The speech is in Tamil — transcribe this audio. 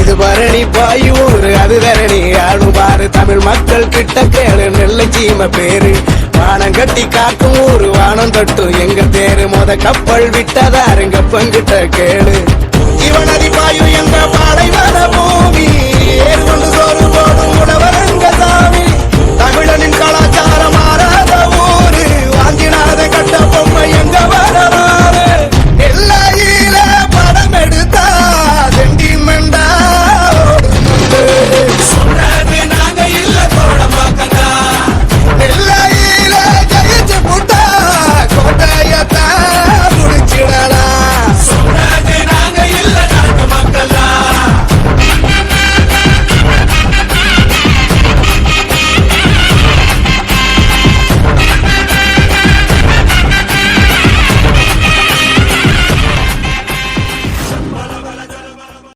இது பரணி பாயூர் அது தரணி ஆளும் பாரு. தமிழ் மக்கள் கிட்ட கேளு நெல்லை சீம பேரு. வானம் கட்டி காக்கும் ஊரு வானம் தொட்டு எங்க தேரு. மொத கப்பல் விட்டதாருங்க பங்கிட்ட கேளு. இவனதி பாயு